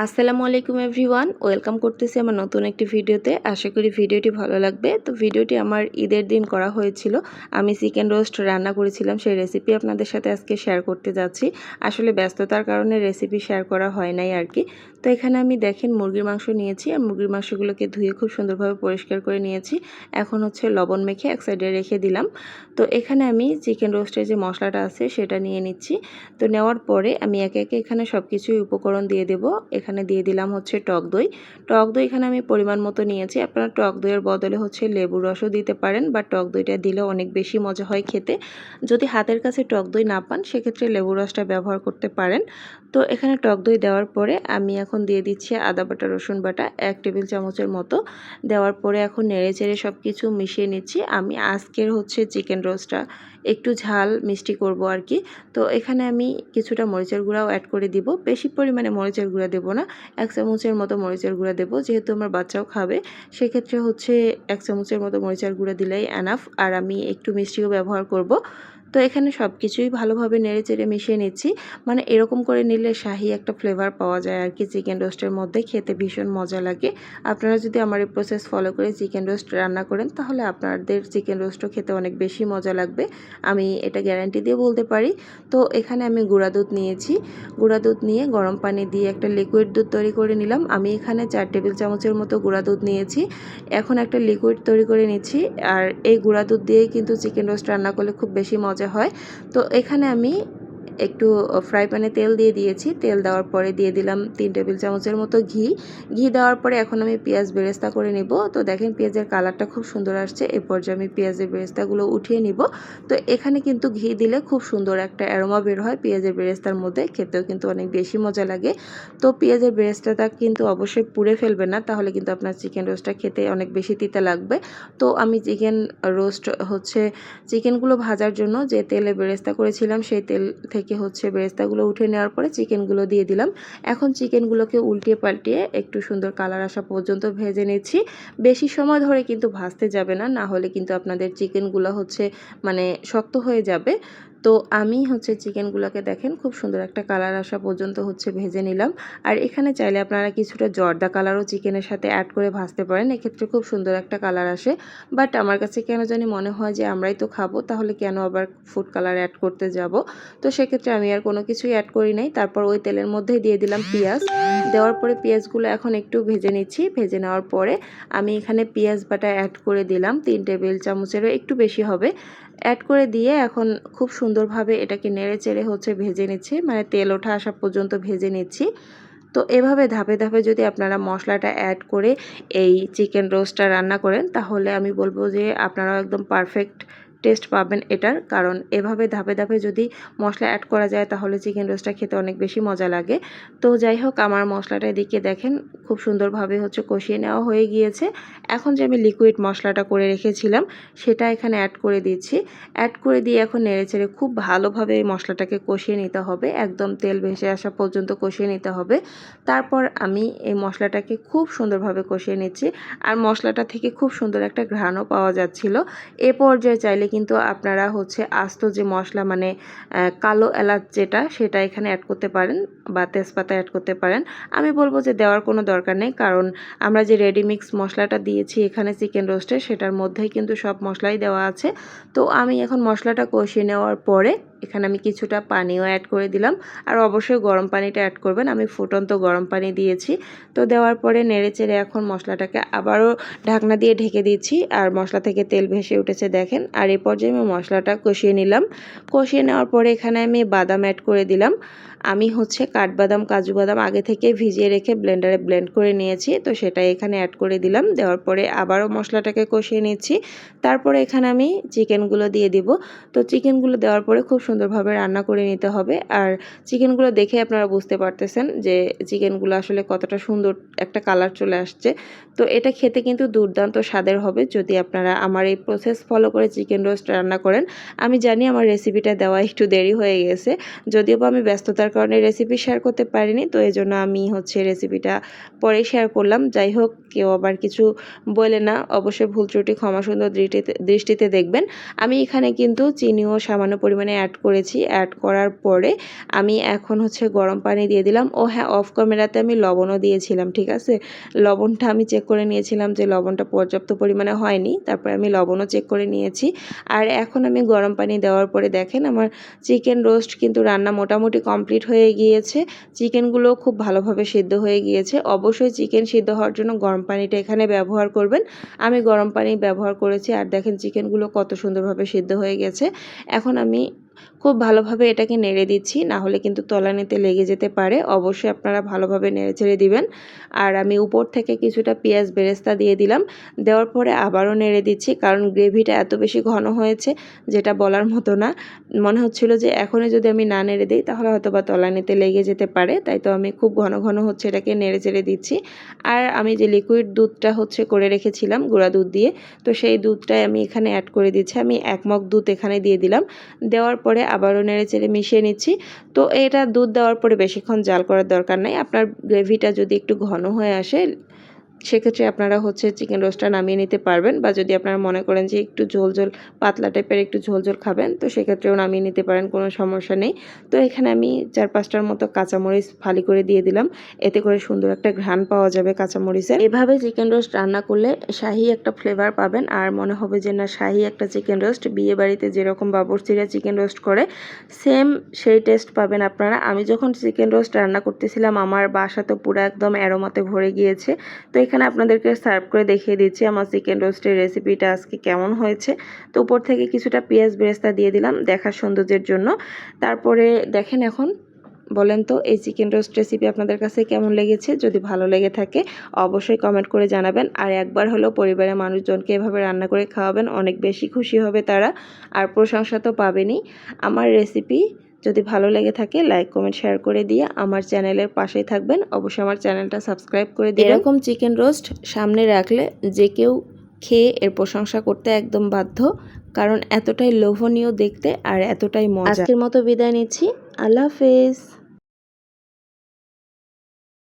আসসালামু আলাইকুম everyone, welcome করতেছি আমার নতুন একটি ভিডিওতে। আশা করি ভিডিওটি ভালো লাগবে। তো ভিডিওটি আমার ঈদের দিন করা হয়েছিল। আমি চিকেন রোস্ট রান্না করেছিলাম, সেই রেসিপি আপনাদের সাথে আজকে শেয়ার করতে যাচ্ছি। আসলে ব্যস্ততার কারণে রেসিপি শেয়ার করা হয় নাই আর কি। তো এখানে আমি দেখেন মুরগির মাংস নিয়েছি, আর মুরগির মাংসগুলোকে ধুয়ে খুব সুন্দরভাবে পরিষ্কার করে নিয়েছি। এখন হচ্ছে লবণ মেখে এক সাইডে রেখে দিলাম। তো এখানে আমি চিকেন রোস্টের যে মশলাটা আছে, সেটা নিয়ে নিচ্ছি। তো নেওয়ার পরে আমি একে একে এখানে সব কিছুই উপকরণ দিয়ে দেব। এখানে দিয়ে দিলাম হচ্ছে টক দই। টক দই এখানে আমি পরিমাণ মতো নিয়েছি। আপনারা টক দইয়ের বদলে হচ্ছে লেবুর রসও দিতে পারেন বা টক দইটা দিলে অনেক বেশি মজা হয় খেতে। যদি হাতের কাছে টক দই না পান, সেক্ষেত্রে লেবুর রসটা ব্যবহার করতে পারেন। তো এখানে টক দই দেওয়ার পরে আমি এখন দিয়ে দিচ্ছি আদা বাটা, রসুন বাটা এক টেবিল চামচের মতো। দেওয়ার পরে এখন নেড়ে চেড়ে সব কিছু মিশিয়ে নিচ্ছি। আমি আজকের হচ্ছে চিকেন রোস্টটা একটু ঝাল মিষ্টি করব আর কি। তো এখানে আমি কিছুটা মরিচের গুঁড়াও অ্যাড করে দিব। বেশি পরিমাণে মরিচের গুঁড়া দেবো না, এক চামচের মতো মরিচের গুঁড়া দেবো। যেহেতু আমার বাচ্চাও খাবে, সেক্ষেত্রে হচ্ছে এক চামচের মতো মরিচের গুঁড়া দিলেই অ্যানাফ আর আমি একটু মিষ্টিও ব্যবহার করব। তো এখানে সব কিছুই ভালোভাবে নেড়ে চেড়ে মিশিয়ে নিচ্ছি। মানে এরকম করে নিলে শাহি একটা ফ্লেভার পাওয়া যায় আর কি চিকেন রোস্টের মধ্যে, খেতে ভীষণ মজা লাগে। আপনারা যদি আমার এই প্রসেস ফলো করে চিকেন রোস্ট রান্না করেন, তাহলে আপনাদের চিকেন রোস্টও খেতে অনেক বেশি মজা লাগবে। আমি এটা গ্যারান্টি দিয়ে বলতে পারি। তো এখানে আমি গুঁড়া দুধ নিয়েছি। গুঁড়া দুধ নিয়ে গরম পানি দিয়ে একটা লিকুইড দুধ তৈরি করে নিলাম। আমি এখানে চার টেবিল চামচের মতো গুঁড়া দুধ নিয়েছি। এখন একটা লিকুইড তৈরি করে নিচ্ছি। আর এই গুঁড়া দুধ দিয়েই কিন্তু চিকেন রোস্ট রান্না করলে খুব বেশি মজা হয়। তো এখানে আমি একটু ফ্রাই প্যানে তেল দিয়ে দিয়েছি। তেল দেওয়ার পরে দিয়ে দিলাম তিন টেবিল চামচের মতো ঘি। ঘি দেওয়ার পরে এখন আমি পেঁয়াজ বেরেস্তা করে নিব। তো দেখেন পেঁয়াজের কালারটা খুব সুন্দর আসছে। এই পর্যায়ে আমি পেঁয়াজের বেরেস্তাগুলো উঠিয়ে নিব। তো এখানে কিন্তু ঘি দিলে খুব সুন্দর একটা অ্যারোমা বের হয় পেঁয়াজের বেরেস্তার মধ্যে। খেতেও কিন্তু অনেক বেশি মজা লাগে। তো পেঁয়াজের বেরেস্তাটা কিন্তু অবশ্যই পুড়ে ফেলবে না। তাহলে কিন্তু আপনার চিকেন রোস্টটা খেতে অনেক বেশি তিতে লাগবে। তো আমি চিকেন রোস্ট হচ্ছে চিকেনগুলো ভাজার জন্য যে তেলে বেরেস্তা করেছিলাম, সেই তেল থেকে হচ্ছে বেরেস্তাগুলো উঠে নেওয়ার পরে চিকেনগুলো দিয়ে দিলাম। এখন চিকেনগুলোকে উল্টিয়ে পাল্টিয়ে একটু সুন্দর কালার আসা পর্যন্ত ভেজে নিচ্ছি। বেশি সময় ধরে কিন্তু ভাজতে যাবে না না হলে কিন্তু আপনাদের চিকেনগুলো হচ্ছে মানে শক্ত হয়ে যাবে। তো আমি হচ্ছে চিকেনগুলোকে দেখেন, খুব সুন্দর একটা কালার আসা পর্যন্ত হচ্ছে ভেজে নিলাম। আর এখানে চাইলে আপনারা কিছুটা জর্দা কালারও চিকেনের সাথে অ্যাড করে ভাজতে পারেন, এক্ষেত্রে খুব সুন্দর একটা কালার আসে। বাট আমার কাছে কেন জানি মনে হয় যে আমরাই তো খাব, তাহলে কেন আবার ফুড কালার অ্যাড করতে যাব? তো সেক্ষেত্রে আমি আর কোনো কিছুই অ্যাড করি নাই। তারপর ওই তেলের মধ্যেই দিয়ে দিলাম পেঁয়াজ। দেওয়ার পরে পেঁয়াজগুলো এখন একটু ভেজে নিচ্ছি। ভেজে নেওয়ার পরে আমি এখানে পেঁয়াজ বাটা অ্যাড করে দিলাম। তিন টেবিল চামচেরও একটু বেশি হবে। অ্যাড করে দিয়ে এখন খুব সুন্দরভাবে এটাকে নেড়ে চেড়ে হচ্ছে ভেজে নিচ্ছি মানে তেল ওঠা আসা পর্যন্ত ভেজে নিচ্ছি। তো এভাবে ধাপে ধাপে যদি আপনারা মশলাটা অ্যাড করে এই চিকেন রোস্টটা রান্না করেন, তাহলে আমি বলব যে আপনারাও একদম পারফেক্ট টেস্ট পাবেন এটার। কারণ এভাবে ধাপে ধাপে যদি মশলা অ্যাড করা যায়, তাহলে চিকেন রোস্টটা খেতে অনেক বেশি মজা লাগে। তো যাই হোক, আমার মশলাটা এদিকে দেখেন, খুব সুন্দরভাবে হচ্ছে কষিয়ে নেওয়া হয়ে গিয়েছে। এখন যে আমি লিকুইড মশলাটা করে রেখেছিলাম, সেটা এখানে অ্যাড করে দিচ্ছি। অ্যাড করে দিয়ে এখন নেড়েচেড়ে খুব ভালোভাবে এই মশলাটাকে কষিয়ে নিতে হবে। একদম তেল ভেসে আসা পর্যন্ত কষিয়ে নিতে হবে। তারপর আমি এই মশলাটাকে খুব সুন্দরভাবে কষিয়ে নিচ্ছি। আর মশলাটা থেকে খুব সুন্দর একটা ঘ্রাণও পাওয়া যাচ্ছিল। এ পর্যায়ে চাইলে কিন্তু আপনারা হচ্ছে আস্ত যে মশলা মানে কালো এলাচ যেটা, সেটা এখানে অ্যাড করতে পারেন বা তেজপাতা অ্যাড করতে পারেন। আমি বলব যে দেওয়ার কোনো দরকার নেই, কারণ আমরা যে রেডিমিক্স মশলাটা দিয়েছি এখানে চিকেন রোস্টে সেটার মধ্যেই কিন্তু সব মশলাই দেওয়া আছে। তো আমি এখন মশলাটা কষিয়ে নেওয়ার পরে এখানে আমি কিছুটা পানিও অ্যাড করে দিলাম। আর অবশ্যই গরম পানিটা অ্যাড করবেন। আমি ফুটন্ত গরম পানি দিয়েছি। তো দেওয়ার পরে নেড়ে চেড়ে এখন মশলাটাকে আবারও ঢাকনা দিয়ে ঢেকে দিয়েছি আর মশলা থেকে তেল ভেসে উঠেছে দেখেন। আর এ পর্যায়ে আমি মশলাটা কষিয়ে নিলাম। কষিয়ে নেওয়ার পরে এখানে আমি বাদাম অ্যাড করে দিলাম। আমি হচ্ছে কাঠবাদাম কাজু বাদাম আগে থেকে ভিজিয়ে রেখে ব্লেন্ডারে ব্লেন্ড করে নিয়েছি। তো সেটা এখানে অ্যাড করে দিলাম। দেওয়ার পরে আবারও মশলাটাকে কষিয়ে নিচ্ছি। তারপরে এখানে আমি চিকেনগুলো দিয়ে দিব। তো চিকেনগুলো দেওয়ার পরে খুব সুন্দরভাবে রান্না করে নিতে হবে। আর চিকেনগুলো দেখে আপনারা বুঝতে পারতেছেন যে চিকেনগুলো আসলে কতটা সুন্দর একটা কালার চলে আসছে। তো এটা খেতে কিন্তু দুর্দান্ত স্বাদের হবে যদি আপনারা আমার এই প্রসেস ফলো করে চিকেন রোস্ট রান্না করেন। আমি জানি আমার রেসিপিটা দেওয়া একটু দেরি হয়ে গেছে। যদিও বা আমি ব্যস্ততার কারণে রেসিপি শেয়ার করতে পারিনি, তো এই জন্য আমি হচ্ছে রেসিপিটা পরে শেয়ার করলাম। যাই হোক, কেউ আবার কিছু বলে না। অবশ্যই ভুল ত্রুটি, ক্ষমা সুন্দর দৃষ্টিতে দৃষ্টিতে দেখবেন। আমি এখানে কিন্তু চিনিও সামান্য পরিমাণে অ্যাড করেছি। অ্যাড করার পরে আমি এখন হচ্ছে গরম পানি দিয়ে দিলাম। ও হ্যাঁ অফ ক্যামেরাতে আমি লবণও দিয়েছিলাম, ঠিক আছে? লবণটা আমি চেক করে নিয়েছিলাম যে লবণটা পর্যাপ্ত পরিমাণে হয়নি। তারপরে আমি লবণও চেক করে নিয়েছি। আর এখন আমি গরম পানি দেওয়ার পরে দেখেন, আমার চিকেন রোস্ট কিন্তু রান্না মোটামুটি কমপ্লিট হয়ে গিয়েছে। চিকেনগুলো খুব ভালোভাবে সিদ্ধ হয়ে গিয়েছে। অবশ্যই চিকেন সিদ্ধ হওয়ার জন্য গরম পানিটা এখানে ব্যবহার করবেন। আমি গরম পানি ব্যবহার করেছি। আর দেখেন, চিকেনগুলো কত সুন্দরভাবে সিদ্ধ হয়ে গেছে। এখন আমি খুব ভালোভাবে এটাকে নেড়ে দিচ্ছি, না হলে কিন্তু তলানিতে লেগে যেতে পারে। অবশ্যই আপনারা ভালোভাবে নেড়ে ছেড়ে দিবেন। আর আমি উপর থেকে কিছুটা পেঁয়াজ বেরেস্তা দিয়ে দিলাম। দেওয়ার পরে আবারও নেড়ে দিচ্ছি, কারণ গ্রেভিটা এত বেশি ঘন হয়েছে, যেটা বলার মতো না। মনে হচ্ছিল যে এখনই যদি আমি না নেড়ে দিই, তাহলে হয়তো বা তলানিতে লেগে যেতে পারে। তাই তো আমি খুব ঘন ঘন হচ্ছে এটাকে নেড়ে চেড়ে দিচ্ছি। আর আমি যে লিকুইড দুধটা হচ্ছে করে রেখেছিলাম, গুঁড়া দুধ দিয়ে, তো সেই দুধটাই আমি এখানে অ্যাড করে দিচ্ছি। আমি এক মগ দুধ এখানে দিয়ে দিলাম। দেওয়ার পরে আবারও নেড়ে চেড়ে মিশিয়ে নিচ্ছি। তো এটা দুধ দেওয়ার পরে বেশিক্ষণ জাল করার দরকার নাই। আপনার গ্রেভিটা যদি একটু ঘন হয়ে আসে সেক্ষেত্রে আপনারা হচ্ছে চিকেন রোস্টটা নামিয়ে নিতে পারবেন বা যদি আপনারা মনে করেন যে একটু ঝোল ঝোল, পাতলা টাইপের একটু ঝোল ঝোল খাবেন, তো সেক্ষেত্রেও নামিয়ে নিতে পারেন, কোনো সমস্যা নেই। তো এখানে আমি চার পাঁচটার মতো কাঁচামরিচ ফালি করে দিয়ে দিলাম। এতে করে সুন্দর একটা ঘ্রাণ পাওয়া যাবে কাঁচামরিচের। এভাবে চিকেন রোস্ট রান্না করলে শাহি একটা ফ্লেভার পাবেন। আর মনে হবে যে না, শাহি একটা চিকেন রোস্ট বিয়ে বাড়িতে যেরকম বাবরচিরা চিকেন রোস্ট করে সেম সেই টেস্ট পাবেন আপনারা। আমি যখন চিকেন রোস্ট রান্না করতেছিলাম, আমার বাসা তো পুরো একদম অ্যারোমাতে ভরে গিয়েছে। তো এখানে আপনাদেরকে সার্ভ করে দেখিয়ে দিচ্ছি আমার চিকেন রোস্টের রেসিপিটা আজকে কেমন হয়েছে। তো উপর থেকে কিছুটা পেঁয়াজ বেরেস্তা দিয়ে দিলাম দেখার সৌন্দর্যের জন্য। তারপরে দেখেন এখন, বলেন তো, এই চিকেন রোস্ট রেসিপি আপনাদের কাছে কেমন লেগেছে? যদি ভালো লেগে থাকে, অবশ্যই কমেন্ট করে জানাবেন। আর একবার হলেও পরিবারের মানুষজনকে এভাবে রান্না করে খাওয়াবেন, অনেক বেশি খুশি হবে তারা। আর প্রশংসা তো পাবেনই। আমার রেসিপি যদি ভালো লেগে থাকে লাইক কমেন্ট শেয়ার করে দিয়ে আমার চ্যানেলের পাশেই থাকবেন। অবশ্যই আমার চ্যানেলটা সাবস্ক্রাইব করে দিয়ে এরকম চিকেন রোস্ট সামনে রাখলে যে কেউ খেয়ে এর প্রশংসা করতে একদম বাধ্য কারণ এতটাই লোভনীয় দেখতে আর এতটাই মজা। আজকের মতো বিদায় নিচ্ছি। আল্লাহ হাফেজ।